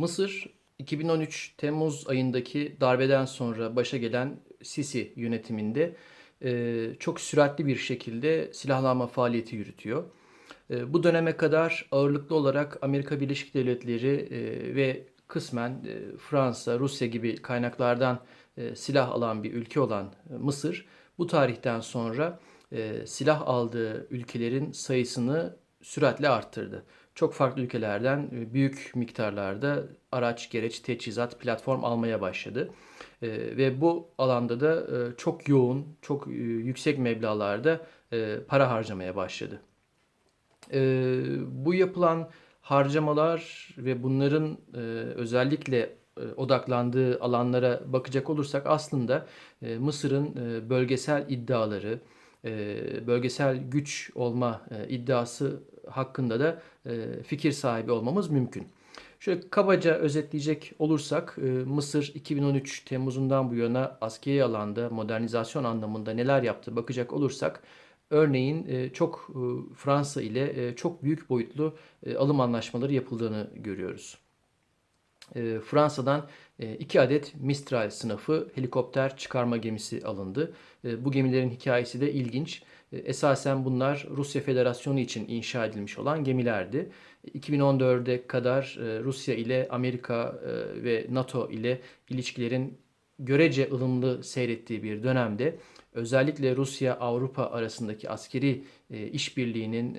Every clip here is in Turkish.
Mısır 2013 Temmuz ayındaki darbeden sonra başa gelen Sisi yönetiminde çok süratli bir şekilde silahlanma faaliyeti yürütüyor. Bu döneme kadar ağırlıklı olarak Amerika Birleşik Devletleri ve kısmen Fransa, Rusya gibi kaynaklardan silah alan bir ülke olan Mısır bu tarihten sonra silah aldığı ülkelerin sayısını süratle arttırdı. Çok farklı ülkelerden e, büyük miktarlarda araç, gereç, teçhizat, platform almaya başladı. E, ve bu alanda da e, çok yoğun, çok yüksek meblağlarda e, para harcamaya başladı. Bu yapılan harcamalar ve bunların özellikle odaklandığı alanlara bakacak olursak aslında Mısır'ın bölgesel iddiaları, bölgesel güç olma iddiası hakkında da e, fikir sahibi olmamız mümkün. Şöyle kabaca özetleyecek olursak e, Mısır 2013 Temmuz'undan bu yana askeri alanda modernizasyon anlamında neler yaptı bakacak olursak örneğin e, çok Fransa ile çok büyük boyutlu alım anlaşmaları yapıldığını görüyoruz. Fransa'dan e, iki adet Mistral sınıfı helikopter çıkarma gemisi alındı. Bu gemilerin hikayesi de ilginç. E, esasen bunlar Rusya Federasyonu için inşa edilmiş olan gemilerdi. 2014'e kadar e, Rusya ile Amerika e, ve NATO ile ilişkilerin görece ılımlı seyrettiği bir dönemde özellikle Rusya-Avrupa arasındaki askeri işbirliğinin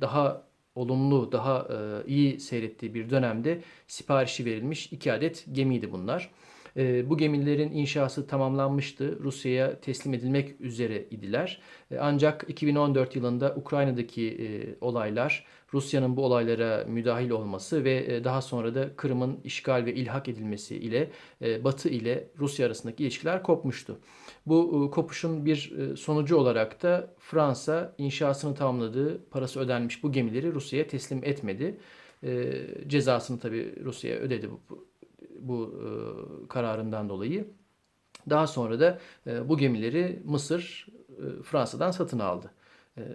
daha olumlu, daha iyi seyrettiği bir dönemde siparişi verilmiş iki adet gemiydi bunlar. E, bu gemilerin inşası tamamlanmıştı. Rusya'ya teslim edilmek üzere idiler. E, ancak 2014 yılında Ukrayna'daki e, olaylar, Rusya'nın bu olaylara müdahil olması ve e, daha sonra da Kırım'ın işgal ve ilhak edilmesi ile e, Batı ile Rusya arasındaki ilişkiler kopmuştu. Bu kopuşun bir sonucu olarak da Fransa inşasını tamamladığı, parası ödenmiş bu gemileri Rusya'ya teslim etmedi. E, cezasını tabii Rusya'ya ödedi bu, bu e, kararından dolayı. Daha sonra da e, bu gemileri Mısır e, Fransa'dan satın aldı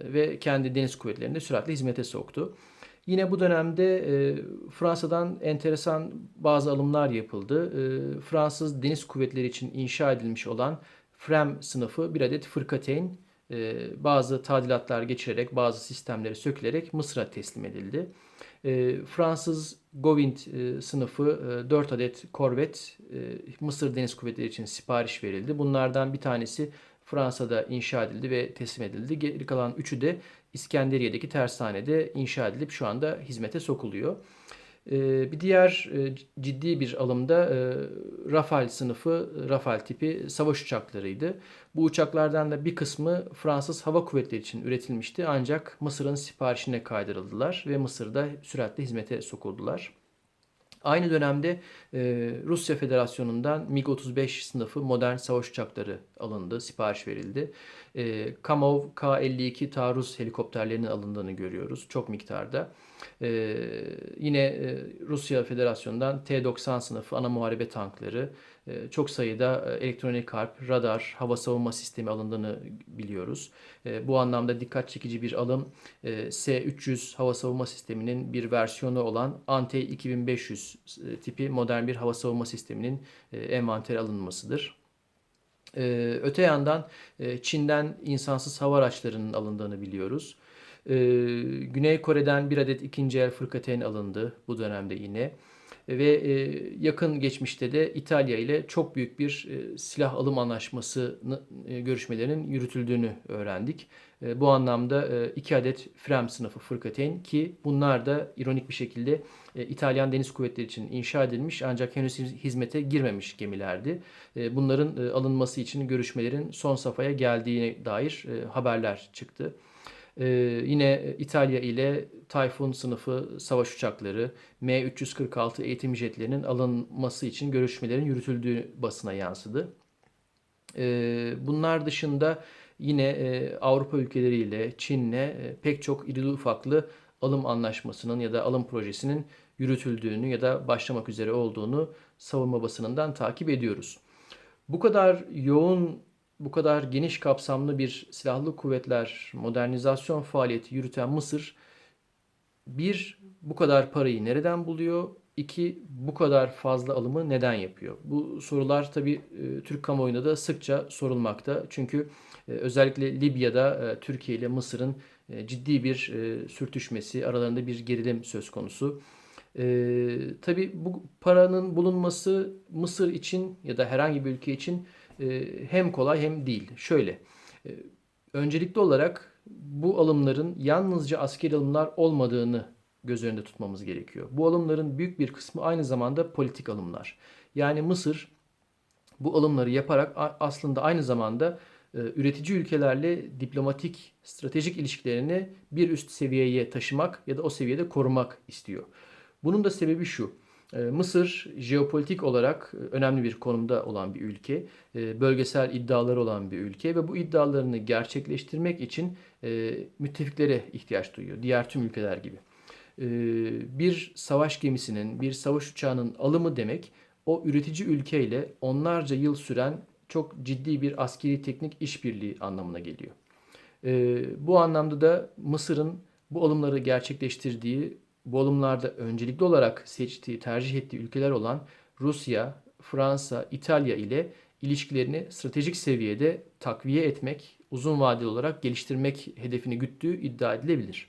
ve kendi deniz kuvvetlerinde süratle hizmete soktu. Yine bu dönemde Fransa'dan enteresan bazı alımlar yapıldı. Fransız deniz kuvvetleri için inşa edilmiş olan Frem sınıfı bir adet fırkateyn bazı tadilatlar geçirerek bazı sistemleri sökülerek Mısır'a teslim edildi. E, Fransız Govind e, sınıfı e, 4 adet korvet e, Mısır Deniz Kuvvetleri için sipariş verildi. Bunlardan bir tanesi Fransa'da inşa edildi ve teslim edildi. Geri kalan üçü de İskenderiye'deki tersanede inşa edilip şu anda hizmete sokuluyor. Ee, bir diğer e, ciddi bir alımda e, Rafale sınıfı, Rafale tipi savaş uçaklarıydı. Bu uçaklardan da bir kısmı Fransız Hava Kuvvetleri için üretilmişti ancak Mısır'ın siparişine kaydırıldılar ve Mısır'da süratle hizmete sokuldular. Aynı dönemde e, Rusya Federasyonu'ndan MiG-35 sınıfı modern savaş uçakları alındı, sipariş verildi. E, Kamov K-52 taarruz helikopterlerinin alındığını görüyoruz çok miktarda. E, yine e, Rusya Federasyonu'ndan T-90 sınıfı ana muharebe tankları, çok sayıda e, elektronik harp, radar, hava savunma sistemi alındığını biliyoruz. E, bu anlamda dikkat çekici bir alım e, S-300 hava savunma sisteminin bir versiyonu olan Ante-2500 e, tipi modern bir hava savunma sisteminin e, envantere alınmasıdır. Ee, öte yandan Çin'den insansız hava araçlarının alındığını biliyoruz. Ee, Güney Kore'den bir adet ikinci el fırkateyn alındı bu dönemde yine. Ve e, yakın geçmişte de İtalya ile çok büyük bir e, silah alım anlaşması e, görüşmelerinin yürütüldüğünü öğrendik. Bu anlamda iki adet Frem sınıfı fırkateyn ki bunlar da ironik bir şekilde İtalyan Deniz Kuvvetleri için inşa edilmiş ancak henüz hizmete girmemiş gemilerdi. Bunların alınması için görüşmelerin son safhaya geldiğine dair haberler çıktı. Ee, yine İtalya ile Tayfun sınıfı savaş uçakları, M346 eğitim jetlerinin alınması için görüşmelerin yürütüldüğü basına yansıdı. Ee, bunlar dışında yine e, Avrupa ülkeleriyle, Çin'le e, pek çok irili ufaklı alım anlaşmasının ya da alım projesinin yürütüldüğünü ya da başlamak üzere olduğunu savunma basınından takip ediyoruz. Bu kadar yoğun bu kadar geniş kapsamlı bir silahlı kuvvetler modernizasyon faaliyeti yürüten Mısır bir bu kadar parayı nereden buluyor? İki, bu kadar fazla alımı neden yapıyor? Bu sorular tabii e, Türk kamuoyunda da sıkça sorulmakta. Çünkü e, özellikle Libya'da e, Türkiye ile Mısır'ın ciddi bir sürtüşmesi, aralarında bir gerilim söz konusu. Tabii bu paranın bulunması Mısır için ya da herhangi bir ülke için hem kolay hem değil. Şöyle, e, öncelikli olarak bu alımların yalnızca askeri alımlar olmadığını göz önünde tutmamız gerekiyor. Bu alımların büyük bir kısmı aynı zamanda politik alımlar. Yani Mısır bu alımları yaparak aslında aynı zamanda e, üretici ülkelerle diplomatik, stratejik ilişkilerini bir üst seviyeye taşımak ya da o seviyede korumak istiyor. Bunun da sebebi şu. E, Mısır jeopolitik olarak e, önemli bir konumda olan bir ülke, bölgesel iddiaları olan bir ülke ve bu iddialarını gerçekleştirmek için müttefiklere ihtiyaç duyuyor. Diğer tüm ülkeler gibi. Bir savaş gemisinin, bir savaş uçağının alımı demek o üretici ülkeyle onlarca yıl süren çok ciddi bir askeri teknik işbirliği anlamına geliyor. E, bu anlamda da Mısır'ın bu alımları gerçekleştirdiği, bu alımlarda öncelikli olarak seçtiği, tercih ettiği ülkeler olan Rusya, Fransa, İtalya ile ilişkilerini stratejik seviyede takviye etmek, uzun vadeli olarak geliştirmek hedefini güttüğü iddia edilebilir.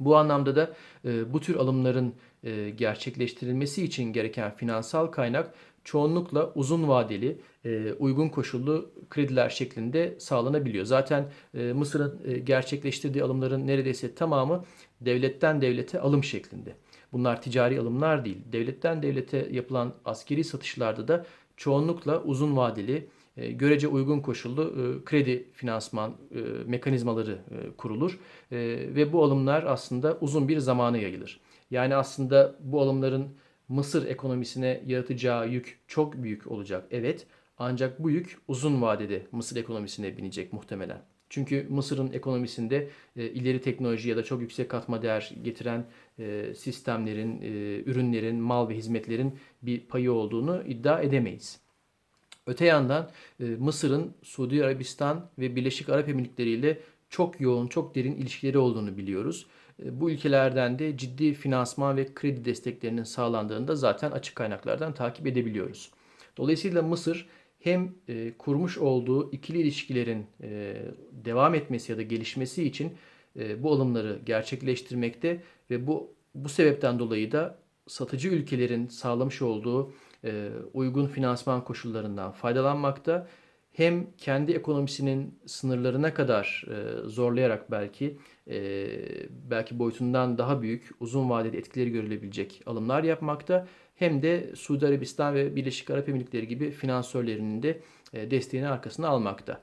Bu anlamda da e, bu tür alımların e, gerçekleştirilmesi için gereken finansal kaynak çoğunlukla uzun vadeli, e, uygun koşullu krediler şeklinde sağlanabiliyor. Zaten e, Mısır'ın e, gerçekleştirdiği alımların neredeyse tamamı devletten devlete alım şeklinde. Bunlar ticari alımlar değil. Devletten devlete yapılan askeri satışlarda da çoğunlukla uzun vadeli, e, görece uygun koşullu e, kredi finansman e, mekanizmaları kurulur ve bu alımlar aslında uzun bir zamana yayılır. Yani aslında bu alımların Mısır ekonomisine yaratacağı yük çok büyük olacak. Evet ancak bu yük uzun vadede Mısır ekonomisine binecek muhtemelen. Çünkü Mısır'ın ekonomisinde e, ileri teknoloji ya da çok yüksek katma değer getiren e, sistemlerin, e, ürünlerin, mal ve hizmetlerin bir payı olduğunu iddia edemeyiz. Öte yandan e, Mısır'ın Suudi Arabistan ve Birleşik Arap Emirlikleri ile çok yoğun, çok derin ilişkileri olduğunu biliyoruz. E, bu ülkelerden de ciddi finansman ve kredi desteklerinin sağlandığını da zaten açık kaynaklardan takip edebiliyoruz. Dolayısıyla Mısır hem e, kurmuş olduğu ikili ilişkilerin e, devam etmesi ya da gelişmesi için bu alımları gerçekleştirmekte ve bu bu sebepten dolayı da satıcı ülkelerin sağlamış olduğu uygun finansman koşullarından faydalanmakta hem kendi ekonomisinin sınırlarına kadar e, zorlayarak belki e, belki boyutundan daha büyük uzun vadeli etkileri görülebilecek alımlar yapmakta hem de Suudi Arabistan ve Birleşik Arap Emirlikleri gibi finansörlerinin de e, desteğini arkasına almakta.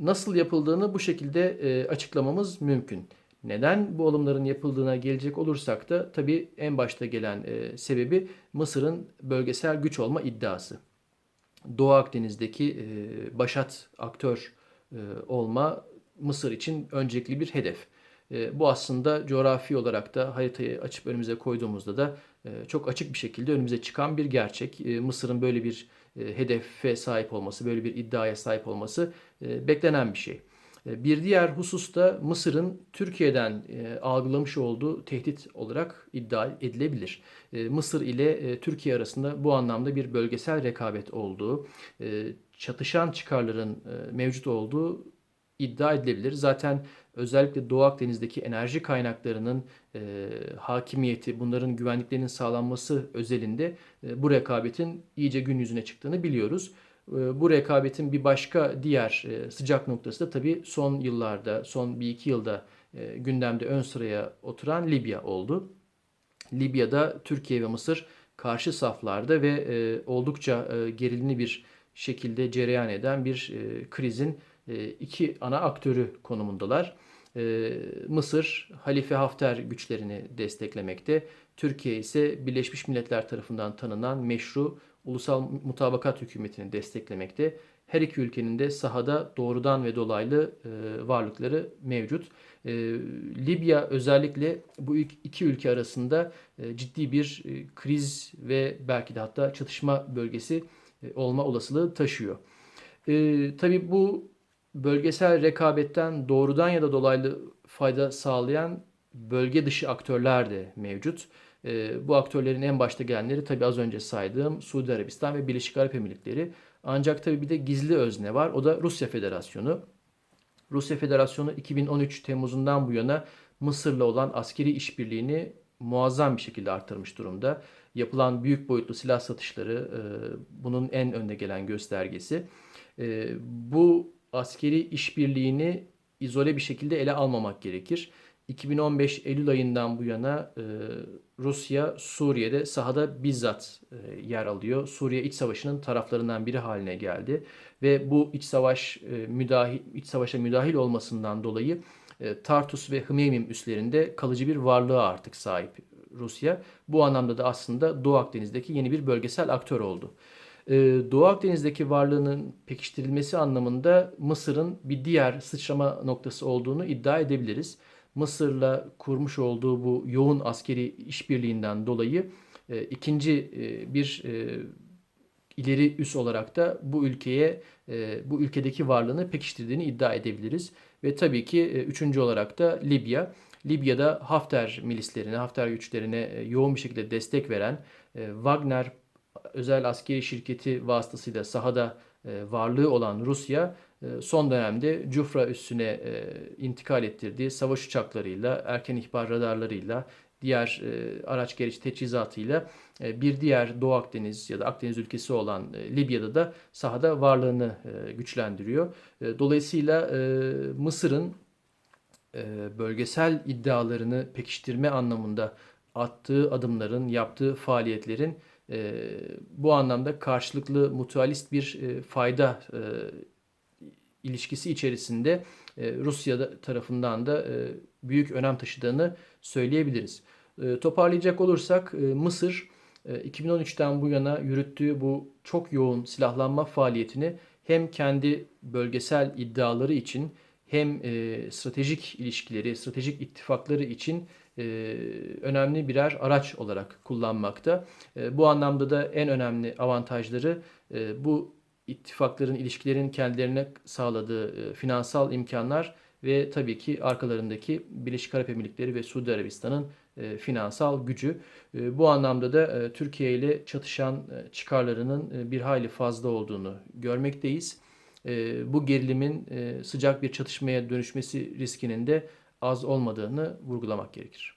Nasıl yapıldığını bu şekilde e, açıklamamız mümkün. Neden bu alımların yapıldığına gelecek olursak da tabii en başta gelen e, sebebi Mısır'ın bölgesel güç olma iddiası. Doğu Akdeniz'deki e, başat aktör e, olma Mısır için öncelikli bir hedef. E, bu aslında coğrafi olarak da haritayı açıp önümüze koyduğumuzda da e, çok açık bir şekilde önümüze çıkan bir gerçek. E, Mısır'ın böyle bir e, hedefe sahip olması, böyle bir iddiaya sahip olması e, beklenen bir şey. E, bir diğer husus da Mısır'ın Türkiye'den e, algılamış olduğu tehdit olarak iddia edilebilir. E, Mısır ile Türkiye arasında bu anlamda bir bölgesel rekabet olduğu, çatışan çıkarların mevcut olduğu iddia edilebilir. Zaten özellikle Doğu Akdeniz'deki enerji kaynaklarının e, hakimiyeti, bunların güvenliklerinin sağlanması özelinde e, bu rekabetin iyice gün yüzüne çıktığını biliyoruz. Ee, bu rekabetin bir başka diğer e, sıcak noktası da tabii son yıllarda, son bir iki yılda e, gündemde ön sıraya oturan Libya oldu. Libya'da Türkiye ve Mısır karşı saflarda ve e, oldukça gerilimli bir şekilde cereyan eden bir krizin iki ana aktörü konumundalar. Mısır Halife Hafter güçlerini desteklemekte. Türkiye ise Birleşmiş Milletler tarafından tanınan meşru ulusal mutabakat hükümetini desteklemekte. Her iki ülkenin de sahada doğrudan ve dolaylı e, varlıkları mevcut. E, Libya özellikle bu iki ülke arasında e, ciddi bir e, kriz ve belki de hatta çatışma bölgesi e, olma olasılığı taşıyor. E, tabii bu bölgesel rekabetten doğrudan ya da dolaylı fayda sağlayan bölge dışı aktörler de mevcut. E, bu aktörlerin en başta gelenleri tabii az önce saydığım Suudi Arabistan ve Birleşik Arap Emirlikleri. Ancak tabii bir de gizli özne var. O da Rusya Federasyonu. Rusya Federasyonu 2013 Temmuz'undan bu yana Mısır'la olan askeri işbirliğini muazzam bir şekilde arttırmış durumda. Yapılan büyük boyutlu silah satışları e, bunun en önde gelen göstergesi. E, bu askeri işbirliğini izole bir şekilde ele almamak gerekir. 2015 Eylül ayından bu yana e, Rusya Suriye'de sahada bizzat e, yer alıyor. Suriye iç savaşının taraflarından biri haline geldi ve bu iç savaş e, müdahil iç savaşa müdahil olmasından dolayı e, Tartus ve Hmeymim üslerinde kalıcı bir varlığa artık sahip Rusya. Bu anlamda da aslında Doğu Akdeniz'deki yeni bir bölgesel aktör oldu. E, Doğu Akdeniz'deki varlığının pekiştirilmesi anlamında Mısır'ın bir diğer sıçrama noktası olduğunu iddia edebiliriz. Mısır'la kurmuş olduğu bu yoğun askeri işbirliğinden dolayı e, ikinci e, bir e, ileri üs olarak da bu ülkeye e, bu ülkedeki varlığını pekiştirdiğini iddia edebiliriz. Ve tabii ki e, üçüncü olarak da Libya. Libya'da Hafter milislerine, Hafter güçlerine e, yoğun bir şekilde destek veren e, Wagner özel askeri şirketi vasıtasıyla sahada e, varlığı olan Rusya son dönemde Cufra üssüne e, intikal ettirdiği savaş uçaklarıyla, erken ihbar radarlarıyla, diğer e, araç gereç teçhizatıyla e, bir diğer Doğu Akdeniz ya da Akdeniz ülkesi olan Libya'da da sahada varlığını güçlendiriyor. Dolayısıyla Mısır'ın bölgesel iddialarını pekiştirme anlamında attığı adımların, yaptığı faaliyetlerin bu anlamda karşılıklı mutualist bir fayda ilişkisi içerisinde e, Rusya tarafından da e, büyük önem taşıdığını söyleyebiliriz. E, toparlayacak olursak Mısır e, 2013'ten bu yana yürüttüğü bu çok yoğun silahlanma faaliyetini hem kendi bölgesel iddiaları için hem stratejik ilişkileri, stratejik ittifakları için önemli birer araç olarak kullanmakta. Bu anlamda da en önemli avantajları bu ittifakların, ilişkilerin kendilerine sağladığı e, finansal imkanlar ve tabii ki arkalarındaki Birleşik Arap Emirlikleri ve Suudi Arabistan'ın e, finansal gücü. E, bu anlamda da Türkiye ile çatışan çıkarlarının bir hayli fazla olduğunu görmekteyiz. Bu gerilimin sıcak bir çatışmaya dönüşmesi riskinin de az olmadığını vurgulamak gerekir.